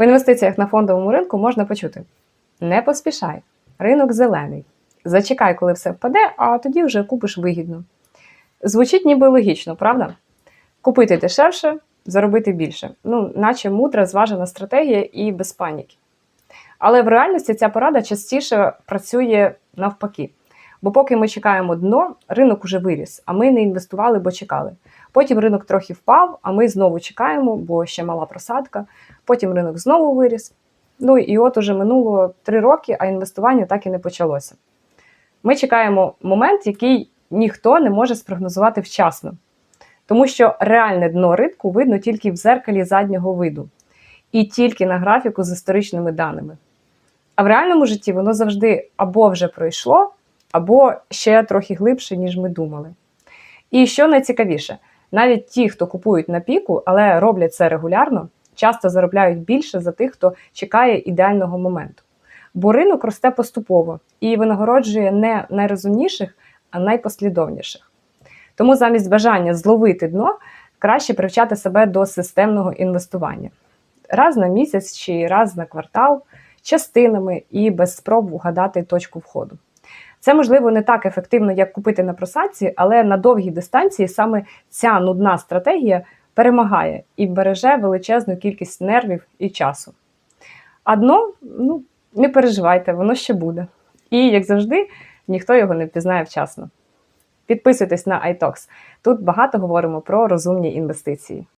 В інвестиціях на фондовому ринку можна почути: не поспішай, ринок зелений. Зачекай, коли все впаде, а тоді вже купиш вигідно. Звучить ніби логічно, правда? Купити дешевше, заробити більше. Ну, наче мудра, зважена стратегія і без паніки. Але в реальності ця порада частіше працює навпаки. Бо поки ми чекаємо дно, ринок уже виріс, а ми не інвестували, бо чекали. Потім ринок трохи впав, а ми знову чекаємо, бо ще мала просадка. Потім ринок знову виріс. Ну і от уже минуло три роки, а інвестування так і не почалося. Ми чекаємо момент, який ніхто не може спрогнозувати вчасно, тому що реальне дно ринку видно тільки в зеркалі заднього виду і тільки на графіку з історичними даними. А в реальному житті воно завжди або вже пройшло, або ще трохи глибше, ніж ми думали. І що найцікавіше, навіть ті, хто купують на піку, але роблять це регулярно, часто заробляють більше за тих, хто чекає ідеального моменту. Бо ринок росте поступово і винагороджує не найрозумніших, а найпослідовніших. Тому замість бажання зловити дно краще привчати себе до системного інвестування раз на місяць чи раз на квартал, частинами і без спроб угадати точку входу. Це можливо не так ефективно, як купити на просадці, але на довгій дистанції саме ця нудна стратегія перемагає і береже величезну кількість нервів і часу. А ну, не переживайте, воно ще буде. І, як завжди, ніхто його не впізнає вчасно. Підписуйтесь на iTalks. Тут багато говоримо про розумні інвестиції.